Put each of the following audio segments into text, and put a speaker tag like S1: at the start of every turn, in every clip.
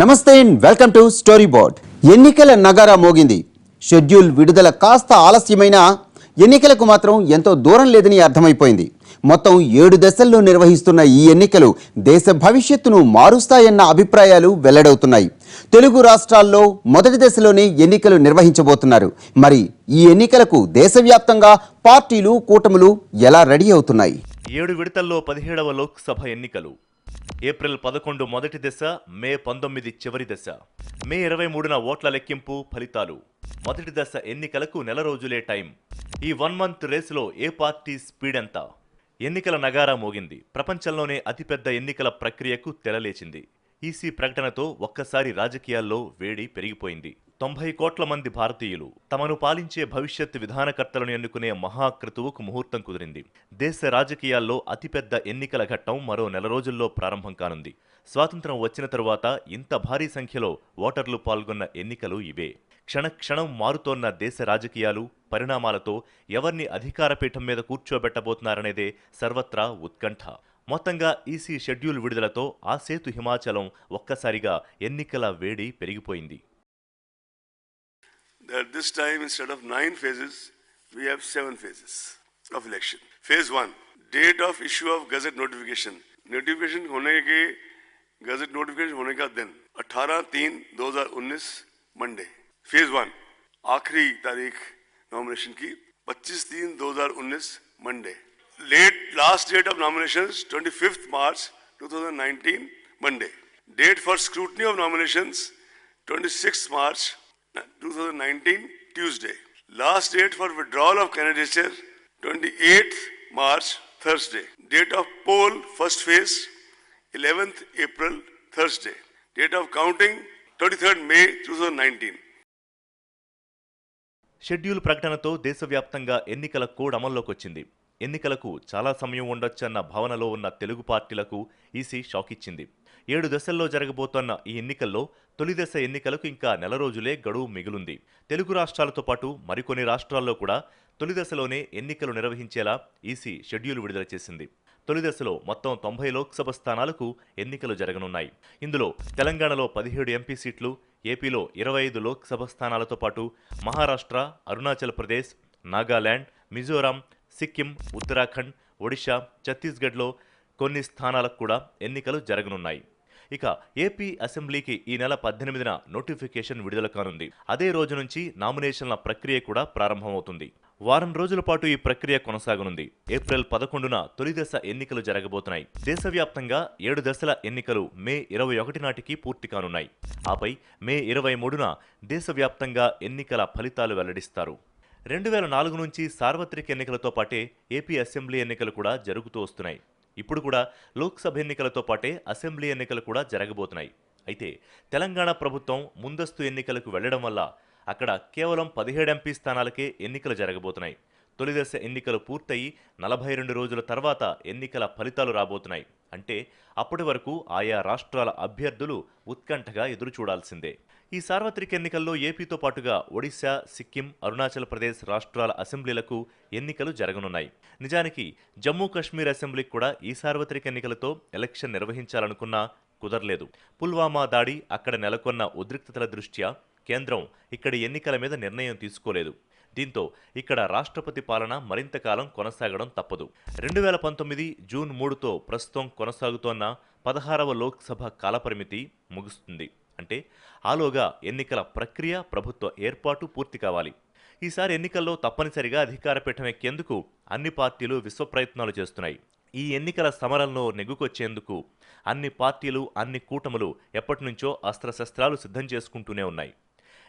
S1: నమస్తే and welcome to story board ఎన్నికల నగారా మోగింది. షెడ్యూల్ విడుదల కాస్త ఆలస్యమైన ఎన్నికలకు మాత్రం ఎంతో దూరం లేదని అర్థమైపోయింది. మొత్తం ఏడు దశల్లో నిర్వహిస్తున్న ఈ ఎన్నికలు దేశ భవిష్యత్తును మారుస్తాయన్న అభిప్రాయాలు వెల్లడవుతున్నాయి. తెలుగు రాష్ట్రాల్లో మొదటి దశలోనే ఎన్నికలు నిర్వహించబోతున్నారు. మరి ఈ ఎన్నికలకు దేశవ్యాప్తంగా పార్టీలు కూటములు ఎలా రెడీ అవుతున్నాయి?
S2: ఏడు విడతల్లో పదిహేడవ లోక్సభ ఎన్నికలు. ఏప్రిల్ పదకొండు మొదటి దశ మే పంతొమ్మిది చివరి దశ. మే ఇరవై మూడున ఓట్ల లెక్కింపు ఫలితాలు. మొదటి దశ ఎన్నికలకు నెల రోజులే టైం. ఈ వన్ మంత్ రేసులో ఏ పార్టీ స్పీడ్ ఎంత? ఎన్నికల నగారా మోగింది. ప్రపంచంలోనే అతిపెద్ద ఎన్నికల ప్రక్రియకు తెరలేచింది. ఈసీ ప్రకటనతో ఒక్కసారి రాజకీయాల్లో వేడి పెరిగిపోయింది. తొంభై కోట్ల మంది భారతీయులు తమను పాలించే భవిష్యత్ విధానకర్తలను ఎన్నుకునే మహాక్రతువుకు ముహూర్తం కుదిరింది. దేశ రాజకీయాల్లో అతిపెద్ద ఎన్నికల ఘట్టం మరో నెల రోజుల్లో ప్రారంభం కానుంది. స్వాతంత్రం వచ్చిన తరువాత ఇంత భారీ సంఖ్యలో ఓటర్లు పాల్గొన్న ఎన్నికలు ఇవే. క్షణక్షణం మారుతోన్న దేశ రాజకీయాలు పరిణామాలతో ఎవరిని అధికార పీఠం మీద కూర్చోబెట్టబోతున్నారనేదే సర్వత్రా ఉత్కంఠ. మొత్తంగా ఈసీ షెడ్యూల్ విడుదలతో ఆ సేతు హిమాచలం ఒక్కసారిగా ఎన్నికల వేడి పెరిగిపోయింది
S3: that this time instead of nine phases, we have seven phases of election. Phase one, date of issue of gazette notification. Notification होने के गजट नोटिफिकेशन होने का दिन 18 तीन 2019 मंडे फेज वन आखिरी तारीख नॉमिनेशन की 25 तीन 2019 Monday late last date of nominations twenty fifth March two thousand nineteen Monday date for scrutiny of nominations twenty sixth March two thousand nineteen Tuesday last date for withdrawal of candidature twenty eighth March Thursday date of poll first phase eleventh April Thursday date of counting twenty third May two
S2: thousand nineteen schedule ప్రకటనతో దేశవ్యాప్తంగా ఎన్నికల code అమల్లోకి వచ్చింది ఎన్నికలకు చాలా సమయం ఉండొచ్చన్న భావనలో ఉన్న తెలుగు పార్టీలకు ఈసీ షాక్ ఇచ్చింది ఏడు దశల్లో జరగబోతోన్న ఈ ఎన్నికల్లో తొలి దశ ఎన్నికలకు ఇంకా నెల రోజులే గడువు మిగులుంది. తెలుగు రాష్ట్రాలతో పాటు మరికొన్ని రాష్ట్రాల్లో కూడా తొలి దశలోనే ఎన్నికలు నిర్వహించేలా ఈసీ షెడ్యూల్ విడుదల చేసింది. తొలి దశలో మొత్తం తొంభై లోక్సభ స్థానాలకు ఎన్నికలు జరగనున్నాయి. ఇందులో తెలంగాణలో పదిహేడు ఎంపీ సీట్లు ఏపీలో ఇరవై ఐదు లోక్సభ స్థానాలతో పాటు మహారాష్ట్ర అరుణాచల్ ప్రదేశ్ నాగాలాండ్ మిజోరాం సిక్కిం ఉత్తరాఖండ్ ఒడిశా ఛత్తీస్గఢ్లో కొన్ని స్థానాలకు కూడా ఎన్నికలు జరగనున్నాయి. ఇక ఏపీ అసెంబ్లీకి ఈ నెల పద్దెనిమిదిన నోటిఫికేషన్ విడుదల కానుంది. అదే రోజు నుంచి నామినేషన్ల ప్రక్రియ కూడా ప్రారంభమవుతుంది. వారం రోజుల పాటు ఈ ప్రక్రియ కొనసాగనుంది. ఏప్రిల్ పదకొండున తొలి దశ ఎన్నికలు జరగబోతున్నాయి. దేశవ్యాప్తంగా ఏడు దశల ఎన్నికలు మే ఇరవై ఒకటి నాటికి పూర్తి కానున్నాయి. ఆపై మే ఇరవై మూడున దేశవ్యాప్తంగా ఎన్నికల ఫలితాలు వెల్లడిస్తారు. రెండు వేల నాలుగు నుంచి సార్వత్రిక ఎన్నికలతో పాటే ఏపీ అసెంబ్లీ ఎన్నికలు కూడా జరుగుతూ వస్తున్నాయి. ఇప్పుడు కూడా లోక్సభ ఎన్నికలతో పాటే అసెంబ్లీ ఎన్నికలు కూడా జరగబోతున్నాయి. అయితే తెలంగాణ ప్రభుత్వం ముందస్తు ఎన్నికలకు వెళ్ళడం వల్ల అక్కడ కేవలం పదిహేడు ఎంపీ స్థానాలకే ఎన్నికలు జరగబోతున్నాయి. తొలిదశ ఎన్నికలు పూర్తయి నలభై రెండు రోజుల తర్వాత ఎన్నికల ఫలితాలు రాబోతున్నాయి. అంటే అప్పటి వరకు ఆయా రాష్ట్రాల అభ్యర్థులు ఉత్కంఠగా ఎదురుచూడాల్సిందే. ఈ సార్వత్రిక ఎన్నికల్లో ఏపీతో పాటుగా ఒడిశా సిక్కిం అరుణాచల్ ప్రదేశ్ రాష్ట్రాల అసెంబ్లీలకు ఎన్నికలు జరగనున్నాయి. నిజానికి జమ్మూ కాశ్మీర్ అసెంబ్లీకి కూడా ఈ సార్వత్రిక ఎన్నికలతో ఎలక్షన్ నిర్వహించాలనుకున్నా కుదరలేదు. పుల్వామా దాడి అక్కడ నెలకొన్న ఉద్రిక్తతల దృష్ట్యా కేంద్రం ఇక్కడి ఎన్నికల మీద నిర్ణయం తీసుకోలేదు. దీంతో ఇక్కడ రాష్ట్రపతి పాలన మరింత కాలం కొనసాగడం తప్పదు. రెండు వేల పంతొమ్మిది జూన్ మూడుతో ప్రస్తుతం కొనసాగుతోన్న పదహారవ లోక్సభ కాలపరిమితి ముగుస్తుంది. అంటే ఆలోగా ఎన్నికల ప్రక్రియ ప్రభుత్వ ఏర్పాటు పూర్తి కావాలి. ఈసారి ఎన్నికల్లో తప్పనిసరిగా అధికార పీఠం ఎక్కేందుకు అన్ని పార్టీలు విశ్వప్రయత్నాలు చేస్తున్నాయి. ఈ ఎన్నికల సమరంలో నెగ్గుకొచ్చేందుకు అన్ని పార్టీలు అన్ని కూటములు ఎప్పటినుంచో అస్త్రశస్త్రాలు సిద్ధం చేసుకుంటూనే ఉన్నాయి.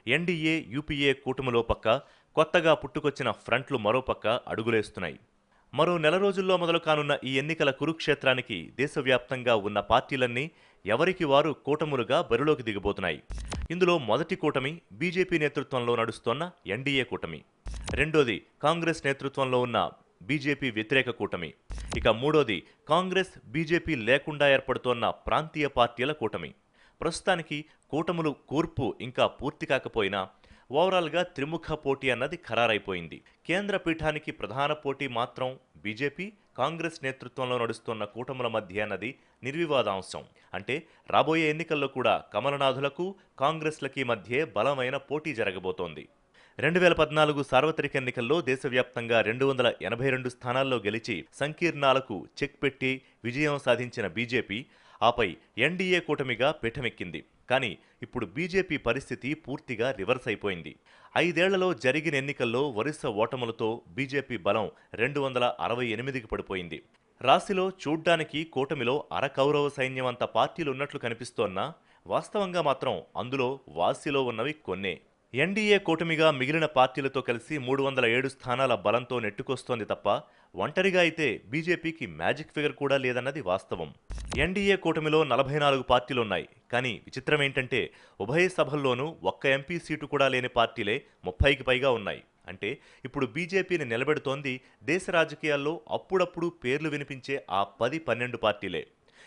S2: ఎన్డీఏ యూపీఏ కూటమిలో పక్క కొత్తగా పుట్టుకొచ్చిన ఫ్రంట్లు మరో పక్క అడుగులేస్తున్నాయి. మరో నెల రోజుల్లో మొదలు కానున్న ఈ ఎన్నికల కురుక్షేత్రానికి దేశవ్యాప్తంగా ఉన్న పార్టీలన్నీ ఎవరికి వారు కూటములుగా బరిలోకి దిగబోతున్నాయి ఇందులో మొదటి కూటమి బీజేపీ నేతృత్వంలో నడుస్తోన్న ఎన్డీఏ కూటమి. రెండోది కాంగ్రెస్ నేతృత్వంలో ఉన్న బీజేపీ వ్యతిరేక కూటమి. ఇక మూడోది కాంగ్రెస్ బీజేపీ లేకుండా ఏర్పడుతోన్న ప్రాంతీయ పార్టీల కూటమి. ప్రస్తుతానికి కూటములు కూర్పు ఇంకా పూర్తి కాకపోయినా ఓవరాల్గా త్రిముఖ పోటీ అన్నది ఖరారైపోయింది. కేంద్ర పీఠానికి ప్రధాన పోటీ మాత్రం బీజేపీ కాంగ్రెస్ నేతృత్వంలో నడుస్తున్న కూటముల మధ్య అన్నది నిర్వివాదాంశం. అంటే రాబోయే ఎన్నికల్లో కూడా కమలనాథులకు కాంగ్రెస్లకి మధ్య బలమైన పోటీ జరగబోతోంది. రెండు వేల పద్నాలుగు సార్వత్రిక ఎన్నికల్లో దేశవ్యాప్తంగా రెండు వందల ఎనభై రెండు స్థానాల్లో గెలిచి సంకీర్ణాలకు చెక్ పెట్టి విజయం సాధించిన బీజేపీ ఆపై ఎన్డీఏ కూటమిగా పీఠమెక్కింది. కానీ ఇప్పుడు బీజేపీ పరిస్థితి పూర్తిగా రివర్స్ అయిపోయింది. ఐదేళ్ళలో జరిగిన ఎన్నికల్లో వరుస ఓటములతో బీజేపీ బలం రెండు వందల అరవై ఎనిమిదికి పడిపోయింది. రాశిలో చూడ్డానికి కూటమిలో అరకౌరవ సైన్యం అంత పార్టీలు ఉన్నట్లు కనిపిస్తోన్నా వాస్తవంగా మాత్రం అందులో వాసిలో ఉన్నవి కొన్నే. ఎన్డీఏ కూటమిగా మిగిలిన పార్టీలతో కలిసి మూడు వందల ఏడు స్థానాల బలంతో నెట్టుకొస్తోంది తప్ప ఒంటరిగా అయితే బీజేపీకి మ్యాజిక్ ఫిగర్ కూడా లేదన్నది వాస్తవం. ఎన్డీఏ కూటమిలో నలభై నాలుగు పార్టీలున్నాయి. కానీ విచిత్రం ఏంటంటే ఉభయ సభల్లోనూ ఒక్క ఎంపీ సీటు కూడా లేని పార్టీలే ముప్పైకి పైగా ఉన్నాయి. అంటే ఇప్పుడు బీజేపీని నిలబెడుతోంది దేశ రాజకీయాల్లో అప్పుడప్పుడు పేర్లు వినిపించే ఆ పది పన్నెండు పార్టీలే.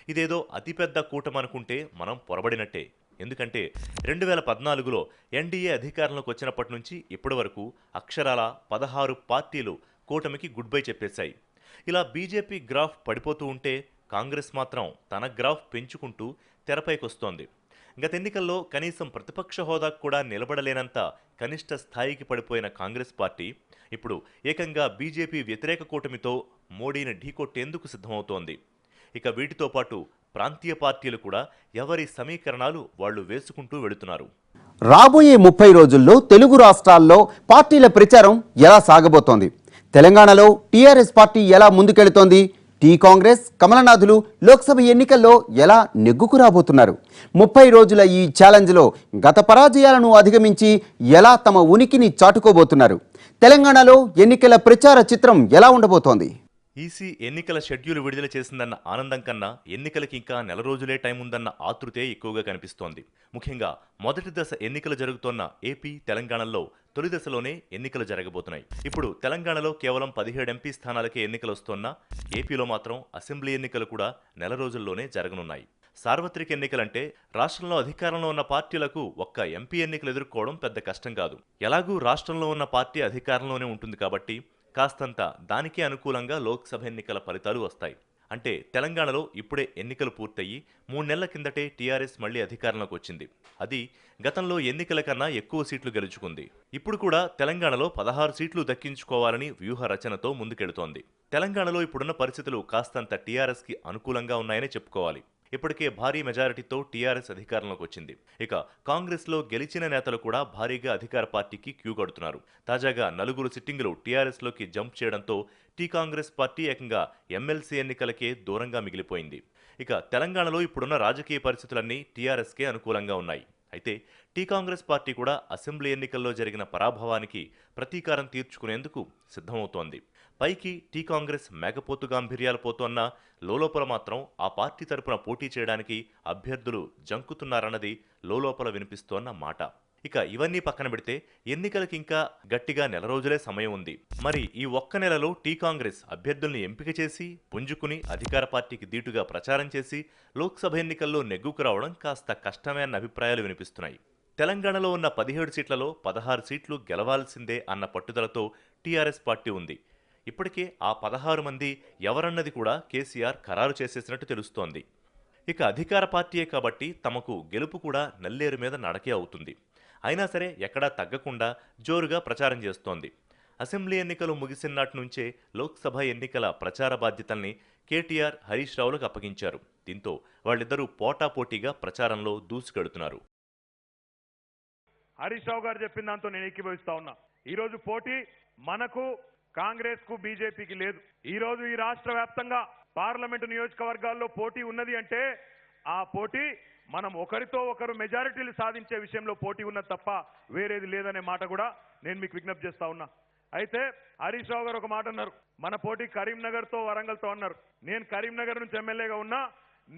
S2: ఇదేదో అతిపెద్ద కూటమనుకుంటే మనం పొరబడినట్టే. ఎందుకంటే రెండు వేల పద్నాలుగులో ఎన్డీఏ అధికారంలోకి వచ్చినప్పటి నుంచి ఇప్పటి వరకు అక్షరాల పదహారు పార్టీలు కూటమికి గుడ్ బై చెప్పేశాయి. ఇలా బీజేపీ గ్రాఫ్ పడిపోతూ ఉంటే కాంగ్రెస్ మాత్రం తన గ్రాఫ్ పెంచుకుంటూ తెరపైకొస్తోంది. గత ఎన్నికల్లో కనీసం ప్రతిపక్ష హోదాకు కూడా నిలబడలేనంత కనిష్ట స్థాయికి పడిపోయిన కాంగ్రెస్ పార్టీ ఇప్పుడు ఏకంగా బీజేపీ వ్యతిరేక కూటమితో మోడీని ఢీకొట్టేందుకు సిద్ధమవుతోంది. ఇక వీటితో పాటు ప్రాంతీయ పార్టీలు కూడా ఎవరి సమీకరణాలు వాళ్ళు వేసుకుంటూ వెళుతున్నారు.
S1: రాబోయే ముప్పై రోజుల్లో తెలుగు రాష్ట్రాల్లో పార్టీల ప్రచారం ఎలా సాగబోతోంది? తెలంగాణలో టీఆర్ఎస్ పార్టీ ఎలా ముందుకెళుతోంది? టీ కాంగ్రెస్ కమలనాథులు లోక్సభ ఎన్నికల్లో ఎలా నెగ్గుకు రాబోతున్నారు? ముప్పై రోజుల ఈ ఛాలెంజ్లో గత పరాజయాలను అధిగమించి ఎలా తమ ఉనికిని చాటుకోబోతున్నారు? తెలంగాణలో ఎన్నికల ప్రచార చిత్రం ఎలా ఉండబోతోంది?
S2: ఈసీ ఎన్నికల షెడ్యూల్ విడుదల చేసిందన్న ఆనందం కన్నా ఎన్నికలకి ఇంకా నెల రోజులే టైం ఉందన్న ఆతృతే ఎక్కువగా కనిపిస్తోంది. ముఖ్యంగా మొదటి దశ ఎన్నికలు జరుగుతోన్న ఏపీ తెలంగాణలో తొలి దశలోనే ఎన్నికలు జరగబోతున్నాయి. ఇప్పుడు తెలంగాణలో కేవలం పదిహేడు ఎంపీ స్థానాలకే ఎన్నికలు వస్తున్నా ఏపీలో మాత్రం అసెంబ్లీ ఎన్నికలు కూడా నెల రోజుల్లోనే జరగనున్నాయి. సార్వత్రిక ఎన్నికలంటే రాష్ట్రంలో అధికారంలో ఉన్న పార్టీలకు ఒక్క ఎంపీ ఎన్నికలు ఎదుర్కోవడం పెద్ద కష్టం కాదు. ఎలాగూ రాష్ట్రంలో ఉన్న పార్టీ అధికారంలోనే ఉంటుంది కాబట్టి కాస్తంత దానికే అనుకూలంగా లోక్సభ ఎన్నికల ఫలితాలు వస్తాయి. అంటే తెలంగాణలో ఇప్పుడే ఎన్నికలు పూర్తయి మూడు నెలల కిందటే టీఆర్ఎస్ మళ్ళీ అధికారంలోకి వచ్చింది. అది గతంలో ఎన్నికల కన్నా ఎక్కువ సీట్లు గెలుచుకుంది. ఇప్పుడు కూడా తెలంగాణలో పదహారు సీట్లు దక్కించుకోవాలని వ్యూహ రచనతో ముందుకెడుతోంది. తెలంగాణలో ఇప్పుడున్న పరిస్థితులు కాస్తంత టీఆర్ఎస్కి అనుకూలంగా ఉన్నాయని చెప్పుకోవాలి. ఇప్పటికే భారీ మెజారిటీతో టీఆర్ఎస్ అధికారంలోకి వచ్చింది. ఇక కాంగ్రెస్లో గెలిచిన నేతలు కూడా భారీగా అధికార పార్టీకి క్యూ కడుతున్నారు. తాజాగా నలుగురు సిట్టింగులు టీఆర్ఎస్లోకి జంప్ చేయడంతో టీ కాంగ్రెస్ పార్టీ ఏకంగా ఎమ్మెల్సీ ఎన్నికలకే దూరంగా మిగిలిపోయింది. ఇక తెలంగాణలో ఇప్పుడున్న రాజకీయ పరిస్థితులన్నీ టీఆర్ఎస్కే అనుకూలంగా ఉన్నాయి. అయితే టీ కాంగ్రెస్ పార్టీ కూడా అసెంబ్లీ ఎన్నికల్లో జరిగిన పరాభవానికి ప్రతీకారం తీర్చుకునేందుకు సిద్ధమవుతోంది. పైకి టీ కాంగ్రెస్ మేకపోతు గాంభీర్యాలు పోతోన్న లోలోపల మాత్రం ఆ పార్టీ తరపున పోటీ చేయడానికి అభ్యర్థులు జంకుతున్నారన్నది లోలోపల వినిపిస్తోన్న మాట. ఇక ఇవన్నీ పక్కన పెడితే ఎన్నికలకు ఇంకా గట్టిగా నెల రోజులే సమయం ఉంది. మరి ఈ ఒక్క నెలలో టీ కాంగ్రెస్ అభ్యర్థుల్ని ఎంపిక చేసి పుంజుకుని అధికార పార్టీకి దీటుగా ప్రచారం చేసి లోక్సభ ఎన్నికల్లో నెగ్గుకు రావడం కాస్త కష్టమే అన్న అభిప్రాయాలు వినిపిస్తున్నాయి. తెలంగాణలో ఉన్న పదిహేడు సీట్లలో పదహారు సీట్లు గెలవాల్సిందే అన్న పట్టుదలతో టీఆర్ఎస్ పార్టీ ఉంది. ఇప్పటికే ఆ పదహారు మంది ఎవరన్నది కూడా కేసీఆర్ ఖరారు చేసేసినట్టు తెలుస్తోంది. ఇక అధికార పార్టీయే కాబట్టి తమకు గెలుపు కూడా నల్లేరు మీద నడకే అవుతుంది. అయినా సరే ఎక్కడా తగ్గకుండా జోరుగా ప్రచారం చేస్తోంది. అసెంబ్లీ ఎన్నికలు ముగిసినటి నుంచే లోక్సభ ఎన్నికల ప్రచార బాధ్యతల్ని కేటీఆర్ హరీష్ రావులకు అప్పగించారు. దీంతో వాళ్ళిద్దరూ పోటాపోటీగా ప్రచారంలో దూసుకెడుతున్నారు.
S4: హరీష్ రావు గారు చెప్పిన దాంతో నేను ఏకీభవిస్తా ఉన్నా. ఈ రోజు పోటీ మనకు కాంగ్రెస్కు బీజేపీకి లేదు. ఈ రోజు ఈ రాష్ట్ర వ్యాప్తంగా పార్లమెంటు నియోజకవర్గాల్లో పోటీ ఉన్నది అంటే ఆ పోటీ మనం ఒకరితో ఒకరు మెజారిటీలు సాధించే విషయంలో పోటీ ఉన్నది తప్ప వేరేది లేదనే మాట కూడా నేను మీకు విజ్ఞప్తి చేస్తా ఉన్నా. అయితే హరీష్ రావు గారు ఒక మాట అన్నారు. మన పోటీ కరీంనగర్తో వరంగల్తో అన్నారు. నేను కరీంనగర్ నుంచి ఎమ్మెల్యేగా ఉన్నా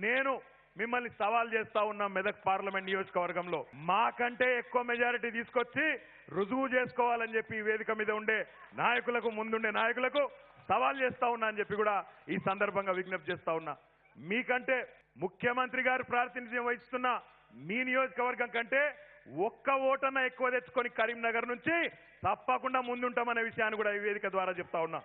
S4: నేను మిమ్మల్ని సవాల్ చేస్తా ఉన్నా మెదక్ పార్లమెంట్ నియోజకవర్గంలో. మాకంటే ఎక్కువ మెజారిటీ తీసుకొచ్చి రుజువు చేసుకోవాలని చెప్పి ఈ వేదిక మీద ఉండే నాయకులకు ముందుండే నాయకులకు సవాల్ చేస్తా ఉన్నా అని చెప్పి కూడా ఈ సందర్భంగా విజ్ఞప్తి చేస్తా ఉన్నా. మీకంటే ముఖ్యమంత్రి గారు ప్రాతినిధ్యం వహిస్తున్న మీ నియోజకవర్గం కంటే ఒక్క ఓటన్న ఎక్కువ తెచ్చుకొని కరీంనగర్ నుంచి తప్పకుండా ముందుంటామనే విషయాన్ని కూడా ఈ వేదిక ద్వారా చెప్తా ఉన్నా.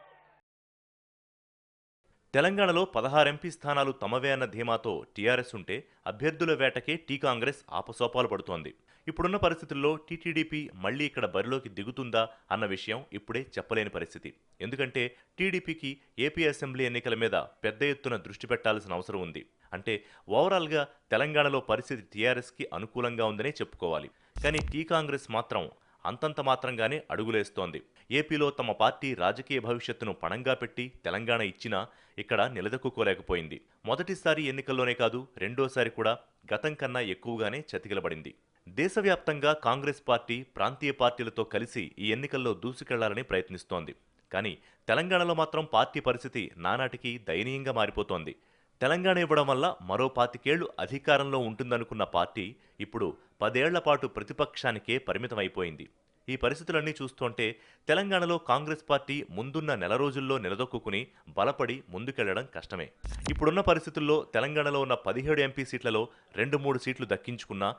S2: తెలంగాణలో పదహారు ఎంపీ స్థానాలు తమవే అన్న ధీమాతో టీఆర్ఎస్ ఉంటే అభ్యర్థుల వేటకే టీ కాంగ్రెస్ ఆపసోపాలు పడుతోంది. ఇప్పుడున్న పరిస్థితుల్లో టీటీడీపీ మళ్ళీ ఇక్కడ బరిలోకి దిగుతుందా అన్న విషయం ఇప్పుడే చెప్పలేని పరిస్థితి. ఎందుకంటే టీడీపీకి ఏపీ అసెంబ్లీ ఎన్నికల మీద పెద్ద ఎత్తున దృష్టి పెట్టాల్సిన అవసరం ఉంది. అంటే ఓవరాల్గా తెలంగాణలో పరిస్థితి టీఆర్ఎస్కి అనుకూలంగా ఉందనే చెప్పుకోవాలి. కానీ టీ కాంగ్రెస్ మాత్రం అంతంత మాత్రంగానే అడుగులేస్తోంది. ఏపీలో తమ పార్టీ రాజకీయ భవిష్యత్తును పణంగా పెట్టి తెలంగాణ ఇచ్చినా ఇక్కడ నిలదొక్కుకోలేకపోయింది. మొదటిసారి ఎన్నికల్లోనే కాదు రెండోసారి కూడా గతం కన్నా ఎక్కువగానే చతికిలబడింది. దేశవ్యాప్తంగా కాంగ్రెస్ పార్టీ ప్రాంతీయ పార్టీలతో కలిసి ఈ ఎన్నికల్లో దూసుకెళ్ళాలని ప్రయత్నిస్తోంది. కానీ తెలంగాణలో మాత్రం పార్టీ పరిస్థితి నానాటికి దయనీయంగా మారిపోతోంది. తెలంగాణ ఇవ్వడం వల్ల మరో పాతికేళ్ళు అధికారంలో ఉంటుందనుకున్న పార్టీ ఇప్పుడు పదేళ్ళ పాటు ప్రతిపక్షానికే పరిమితమైపోయింది. ఈ పరిస్థితులన్నీ చూస్తుంటే తెలంగాణలో కాంగ్రెస్ పార్టీ ముందున్న నెల రోజుల్లో నిలదొక్కుని బలపడి ముందుకెళ్ళడం కష్టమే. ఇప్పుడున్న పరిస్థితుల్లో తెలంగాణలో ఉన్న పదిహేడు ఎంపీ సీట్లలో రెండు మూడు సీట్లు దక్కించుకున్నా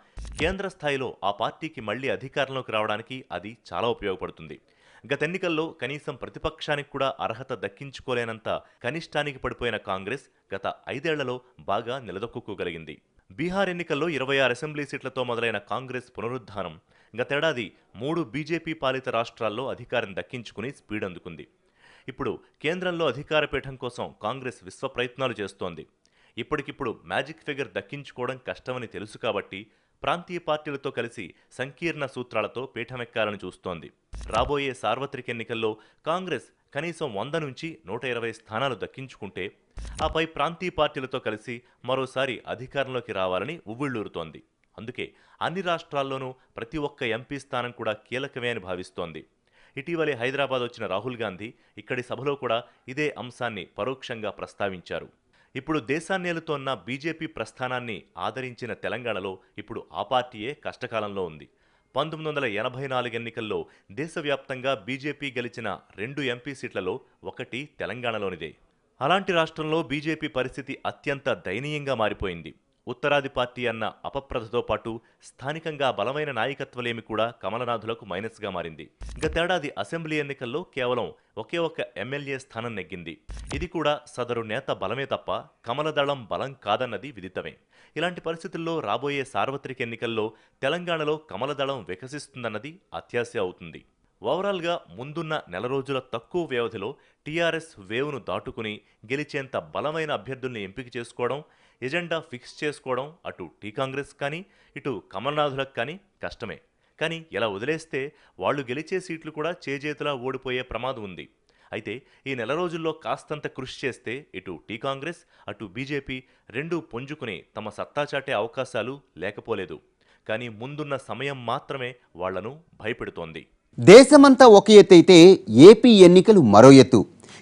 S2: కేంద్ర స్థాయిలో ఆ పార్టీకి మళ్ళీ అధికారంలోకి రావడానికి అది చాలా ఉపయోగపడుతుంది. గత ఎన్నికల్లో కనీసం ప్రతిపక్షానికి కూడా అర్హత దక్కించుకోలేనంత కనిష్టానికి పడిపోయిన కాంగ్రెస్ గత ఐదేళ్ళలో బాగా నిలదొక్కుకోగలిగింది. బీహార్ ఎన్నికల్లో ఇరవై ఆరు అసెంబ్లీ సీట్లతో మొదలైన కాంగ్రెస్ పునరుద్ధానం గతేడాది మూడు బీజేపీ పాలిత రాష్ట్రాల్లో అధికారం దక్కించుకుని స్పీడ్ అందుకుంది. ఇప్పుడు కేంద్రంలో అధికార పీఠం కోసం కాంగ్రెస్ విశ్వ ప్రయత్నాలు చేస్తోంది. ఇప్పటికిప్పుడు మ్యాజిక్ ఫిగర్ దక్కించుకోవడం కష్టమని తెలుసు కాబట్టి ప్రాంతీయ పార్టీలతో కలిసి సంకీర్ణ సూత్రాలతో పీఠమెక్కాలని చూస్తోంది. రాబోయే సార్వత్రిక ఎన్నికల్లో కాంగ్రెస్ కనీసం వంద నుంచి నూట ఇరవై స్థానాలు దక్కించుకుంటే ఆపై ప్రాంతీయ పార్టీలతో కలిసి మరోసారి అధికారంలోకి రావాలని ఉవ్విళ్ళూరుతోంది అందుకే అన్ని రాష్ట్రాల్లోనూ ప్రతి ఒక్క ఎంపీ స్థానం కూడా కీలకమే అని భావిస్తోంది. ఇటీవలే హైదరాబాద్ వచ్చిన రాహుల్ గాంధీ ఇక్కడి సభలో కూడా ఇదే అంశాన్ని పరోక్షంగా ప్రస్తావించారు. ఇప్పుడు దేశాన్నేలుతోన్న బీజేపీ ప్రస్థానాన్ని ఆదరించిన తెలంగాణలో ఇప్పుడు ఆ పార్టీయే కష్టకాలంలో ఉంది. పంతొమ్మిది వందల ఎనభై నాలుగు ఎన్నికల్లో దేశవ్యాప్తంగా బీజేపీ గెలిచిన రెండు ఎంపీ సీట్లలో ఒకటి తెలంగాణలోనిదే. అలాంటి రాష్ట్రంలో బీజేపీ పరిస్థితి అత్యంత దయనీయంగా మారిపోయింది. ఉత్తరాది పార్టీ అన్న అపప్రథతో పాటు స్థానికంగా బలమైన నాయకత్వలేమి కూడా కమలనాథులకు మైనస్గా మారింది. గతేడాది అసెంబ్లీ ఎన్నికల్లో కేవలం ఒకే ఒక్క ఎమ్మెల్యే స్థానం నెగ్గింది. ఇది కూడా సదరు నేత బలమే తప్ప కమలదళం బలం కాదన్నది విదితమే. ఇలాంటి పరిస్థితుల్లో రాబోయే సార్వత్రిక ఎన్నికల్లో తెలంగాణలో కమలదళం వికసిస్తుందన్నది అత్యాశ అవుతుంది. ఓవరాల్గా ముందున్న నెల రోజుల తక్కువ వ్యవధిలో టీఆర్ఎస్ వేవ్ను దాటుకుని గెలిచేంత బలమైన అభ్యర్థుల్ని ఎంపిక చేసుకోవడం ఎజెండా ఫిక్స్ చేసుకోవడం అటు టీ కాంగ్రెస్ కానీ ఇటు కమల్నాథులకు కానీ కష్టమే. కానీ ఇలా వదిలేస్తే వాళ్ళు గెలిచే సీట్లు కూడా చేజేతులా ఓడిపోయే ప్రమాదం ఉంది. అయితే ఈ నెల రోజుల్లో కాస్తంత కృషి చేస్తే ఇటు టీ కాంగ్రెస్ అటు బీజేపీ రెండూ పుంజుకుని తమ సత్తా చాటే అవకాశాలు లేకపోలేదు. కానీ ముందున్న సమయం మాత్రమే వాళ్ళను భయపెడుతోంది.
S1: దేశమంతా ఒక ఎత్తు అయితే ఏపీ ఎన్నికలు మరో ఎత్తు.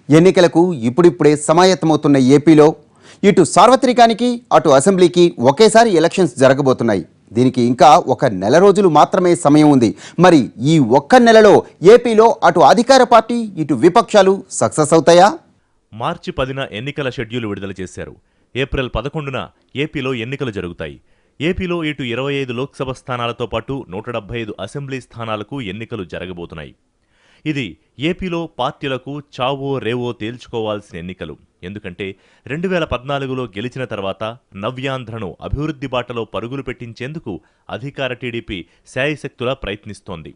S1: ఎన్నికలకు ఇప్పుడిప్పుడే సమాయత్తమవుతున్న ఏపీలో ఇటు సార్వత్రికానికి అటు అసెంబ్లీకి ఒకేసారి ఎలక్షన్స్ జరగబోతున్నాయి. దీనికి ఇంకా ఒక నెల రోజులు మాత్రమే సమయం ఉంది. మరి ఈ ఒక్క నెలలో ఏపీలో అటు అధికార పార్టీ ఇటు విపక్షాలు సక్సెస్ అవుతాయా?
S2: మార్చి పదిన ఎన్నికల షెడ్యూల్ విడుదల చేశారు. ఏప్రిల్ పదకొండున ఏపీలో ఎన్నికలు జరుగుతాయి. ఏపీలో ఇటు ఇరవై ఐదు లోక్సభ స్థానాలతో పాటు నూట డెబ్బై ఐదు అసెంబ్లీ స్థానాలకు ఎన్నికలు జరగబోతున్నాయి. ఇది ఏపీలో పార్టీలకు చావో రేవో తేల్చుకోవాల్సిన ఎన్నికలు. ఎందుకంటే రెండు వేల పద్నాలుగులో గెలిచిన తర్వాత నవ్యాంధ్రను అభివృద్ధి బాటలో పరుగులు పెట్టించేందుకు అధికార టీడీపీ శాయశక్తులా ప్రయత్నిస్తోంది.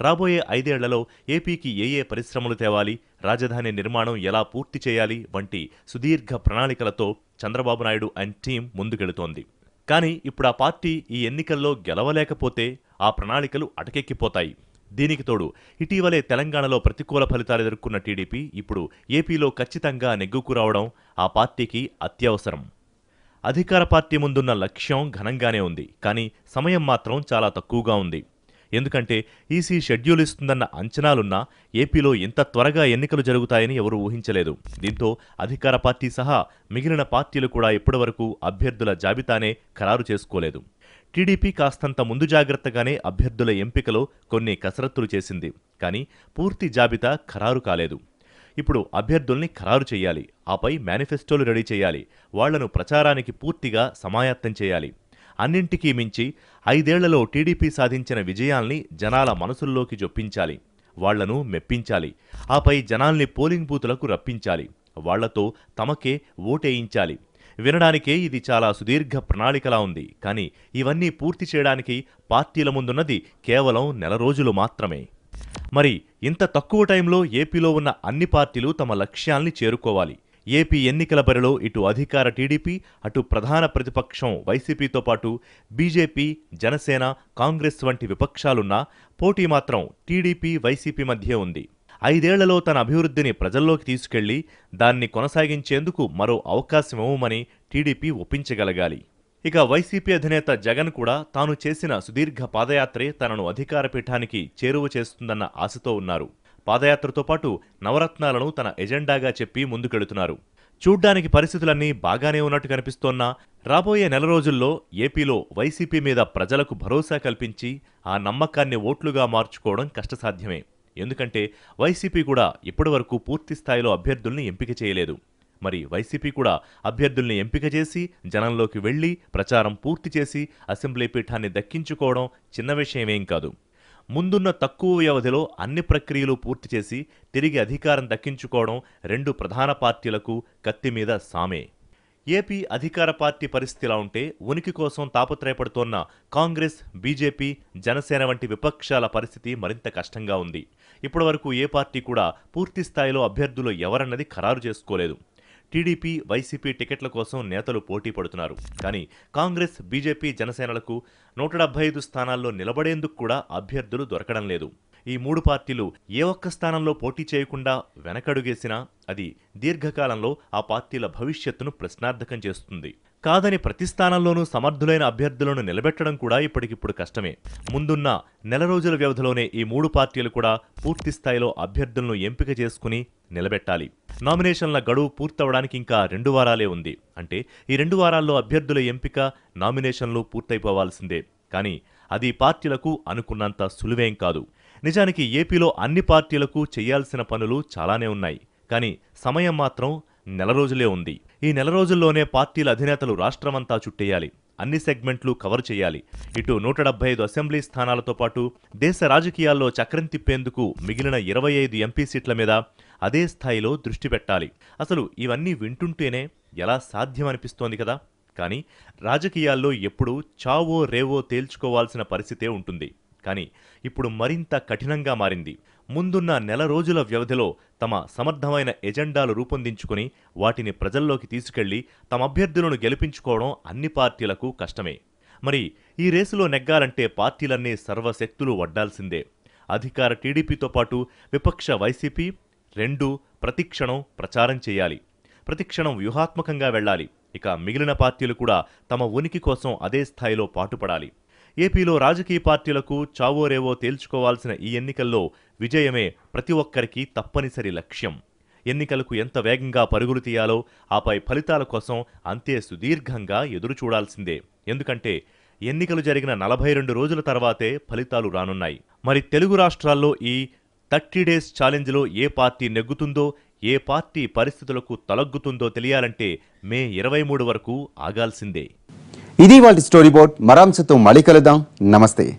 S2: రాబోయే ఐదేళ్ళలో ఏపీకి ఏ ఏ పరిశ్రమలు తేవాలి రాజధాని నిర్మాణం ఎలా పూర్తి చేయాలి వంటి సుదీర్ఘ ప్రణాళికలతో చంద్రబాబు నాయుడు అండ్ టీం ముందుకెళుతోంది. కానీ ఇప్పుడు ఆ పార్టీ ఈ ఎన్నికల్లో గెలవలేకపోతే ఆ ప్రణాళికలు అటకెక్కిపోతాయి. దీనికి తోడు ఇటీవలే తెలంగాణలో ప్రతికూల ఫలితాలు ఎదుర్కొన్న టీడీపీ ఇప్పుడు ఏపీలో ఖచ్చితంగా నెగ్గుకు రావడం ఆ పార్టీకి అత్యవసరం. అధికార పార్టీ ముందున్న లక్ష్యం ఘనంగానే ఉంది కానీ సమయం మాత్రం చాలా తక్కువగా ఉంది. ఎందుకంటే ఈసీ షెడ్యూల్ ఇస్తుందన్న అంచనాలున్నా ఏపీలో ఇంత త్వరగా ఎన్నికలు జరుగుతాయని ఎవరూ ఊహించలేదు. దీంతో అధికార పార్టీ సహా మిగిలిన పార్టీలు కూడా ఇప్పటివరకు అభ్యర్థుల జాబితానే ఖరారు చేసుకోలేదు. టీడీపీ కాస్తంత ముందు జాగ్రత్తగానే అభ్యర్థుల ఎంపికలో కొన్ని కసరత్తులు చేసింది. కానీ పూర్తి జాబితా ఖరారు కాలేదు. ఇప్పుడు అభ్యర్థుల్ని ఖరారు చేయాలి. ఆపై మేనిఫెస్టోలు రెడీ చేయాలి. వాళ్ళను ప్రచారానికి పూర్తిగా సమాయత్తం చేయాలి. అన్నింటికీ మించి ఐదేళ్ళలో టీడీపీ సాధించిన విజయాల్ని జనాల మనసుల్లోకి జొప్పించాలి వాళ్ళను మెప్పించాలి. ఆపై జనాల్ని పోలింగ్ బూతులకు రప్పించాలి. వాళ్ళతో తమకే ఓటేయించాలి. వినడానికే ఇది చాలా సుదీర్ఘ ప్రణాళికలా ఉంది. కానీ ఇవన్నీ పూర్తి చేయడానికి పార్టీల ముందున్నది కేవలం నెల రోజులు మాత్రమే. మరి ఇంత తక్కువ టైంలో ఏపీలో ఉన్న అన్ని పార్టీలు తమ లక్ష్యాల్ని చేరుకోవాలి. ఏపీ ఎన్నికల బరిలో ఇటు అధికార టీడీపీ అటు ప్రధాన ప్రతిపక్షం వైసీపీతో పాటు బీజేపీ జనసేన కాంగ్రెస్ వంటి విపక్షాలున్నా పోటీ మాత్రం టీడీపీ వైసీపీ మధ్య ఉంది. ఐదేళ్ళలో తన అభివృద్ధిని ప్రజల్లోకి తీసుకెళ్ళి దాన్ని కొనసాగించేందుకు మరో అవకాశమివ్వమని టీడీపీ ఒప్పించగలగాలి. ఇక వైసీపీ అధినేత జగన్ కూడా తాను చేసిన సుదీర్ఘ పాదయాత్రే తనను అధికార పీఠానికి చేరువ చేస్తుందన్న ఆశతో ఉన్నారు. పాదయాత్రతో పాటు నవరత్నాలను తన ఎజెండాగా చెప్పి ముందుకెడుతున్నారు చూడ్డానికి పరిస్థితులన్నీ బాగానే ఉన్నట్టు కనిపిస్తోన్నా రాబోయే నెల రోజుల్లో ఏపీలో వైసీపీ మీద ప్రజలకు భరోసా కల్పించి ఆ నమ్మకాన్ని ఓట్లుగా మార్చుకోవడం కష్టసాధ్యమే. ఎందుకంటే వైసీపీ కూడా ఇప్పటివరకు పూర్తి స్థాయిలో అభ్యర్థుల్ని ఎంపిక చేయలేదు. మరి వైసీపీ కూడా అభ్యర్థుల్ని ఎంపిక చేసి జనంలోకి వెళ్ళి ప్రచారం పూర్తి చేసి అసెంబ్లీ పీఠాన్ని దక్కించుకోవడం చిన్న విషయమేం కాదు. ముందున్న తక్కువ వ్యవధిలో అన్ని ప్రక్రియలు పూర్తి చేసి తిరిగి అధికారం దక్కించుకోవడం రెండు ప్రధాన పార్టీలకు కత్తి మీద సామే. ఏపీ అధికార పార్టీ పరిస్థితిలా ఉంటే ఉనికి కోసం తాపత్రయపడుతోన్న కాంగ్రెస్ బీజేపీ జనసేన వంటి విపక్షాల పరిస్థితి మరింత కష్టంగా ఉంది. ఇప్పటివరకు ఏ పార్టీ కూడా పూర్తి స్థాయిలో అభ్యర్థులు ఎవరన్నది ఖరారు చేసుకోలేదు. టీడీపీ వైసీపీ టికెట్ల కోసం నేతలు పోటీ పడుతున్నారు. కానీ కాంగ్రెస్ బీజేపీ జనసేనలకు నూట డెబ్బై ఐదు స్థానాల్లో నిలబడేందుకు కూడా అభ్యర్థులు దొరకడం లేదు. ఈ మూడు పార్టీలు ఏ ఒక్క స్థానంలో పోటీ చేయకుండా వెనకడుగేసినా అది దీర్ఘకాలంలో ఆ పార్టీల భవిష్యత్తును ప్రశ్నార్థకం చేస్తుంది. కాదని ప్రతి స్థానంలోనూ సమర్థులైన అభ్యర్థులను నిలబెట్టడం కూడా ఇప్పటికిప్పుడు కష్టమే. ముందున్న నెల రోజుల వ్యవధిలోనే ఈ మూడు పార్టీలు కూడా పూర్తి స్థాయిలో అభ్యర్థులను ఎంపిక చేసుకుని నిలబెట్టాలి. నామినేషన్ల గడువు పూర్తవడానికి ఇంకా రెండు వారాలే ఉంది. అంటే ఈ రెండు వారాల్లో అభ్యర్థుల ఎంపిక నామినేషన్లు పూర్తయిపోవాల్సిందే. కానీ అది పార్టీలకు అనుకున్నంత సులువేం కాదు. నిజానికి ఏపీలో అన్ని పార్టీలకు చేయాల్సిన పనులు చాలానే ఉన్నాయి. కానీ సమయం మాత్రం నెల రోజులే ఉంది. ఈ నెల రోజుల్లోనే పార్టీల అధినేతలు రాష్ట్రమంతా చుట్టేయాలి. అన్ని సెగ్మెంట్లు కవర్ చేయాలి. ఇటు నూట డెబ్బై ఐదు అసెంబ్లీ స్థానాలతో పాటు దేశ రాజకీయాల్లో చక్రం తిప్పేందుకు మిగిలిన ఇరవై ఐదు ఎంపీ సీట్ల మీద అదే స్థాయిలో దృష్టి పెట్టాలి. అసలు ఇవన్నీ వింటుంటేనే ఎలా సాధ్యం అనిపిస్తోంది కదా? కానీ రాజకీయాల్లో ఎప్పుడూ చావో రేవో తేల్చుకోవాల్సిన పరిస్థితే ఉంటుంది. కానీ ఇప్పుడు మరింత కఠినంగా మారింది. ముందున్న నెల రోజుల వ్యవధిలో తమ సమర్థమైన ఎజెండాలు రూపొందించుకుని వాటిని ప్రజల్లోకి తీసుకెళ్ళి తమ అభ్యర్థులను గెలిపించుకోవడం అన్ని పార్టీలకు కష్టమే. మరి ఈ రేసులో నెగ్గాలంటే పార్టీలన్నీ సర్వశక్తులు వడ్డాల్సిందే. అధికార టీడీపీతో పాటు విపక్ష వైసీపీ రెండు ప్రతిక్షణం ప్రచారం చేయాలి. ప్రతిక్షణం వ్యూహాత్మకంగా వెళ్ళాలి. ఇక మిగిలిన పార్టీలు కూడా తమ ఉనికి కోసం అదే స్థాయిలో పాటుపడాలి. ఏపీలో రాజకీయ పార్టీలకు చావోరేవో తేల్చుకోవాల్సిన ఈ ఎన్నికల్లో విజయమే ప్రతి ఒక్కరికి తప్పనిసరి లక్ష్యం. ఎన్నికలకు ఎంత వేగంగా పరుగులు తీయాలో ఆపై ఫలితాల కోసం అంతే సుదీర్ఘంగా ఎదురు చూడాల్సిందే ఎందుకంటే ఎన్నికలు జరిగిన నలభై రెండు రోజుల తర్వాతే ఫలితాలు రానున్నాయి. మరి తెలుగు రాష్ట్రాల్లో ఈ థర్టీ డేస్ ఛాలెంజ్లో ఏ పార్టీ నెగ్గుతుందో ఏ పార్టీ పరిస్థితులకు తలగ్గుతుందో తెలియాలంటే మే ఇరవై మూడు వరకు ఆగాల్సిందే.
S1: ఇది వాళ్ళ స్టోరీ బోర్డ్ మరాంశతో మళ్ళీ కలుద్దాం. నమస్తే.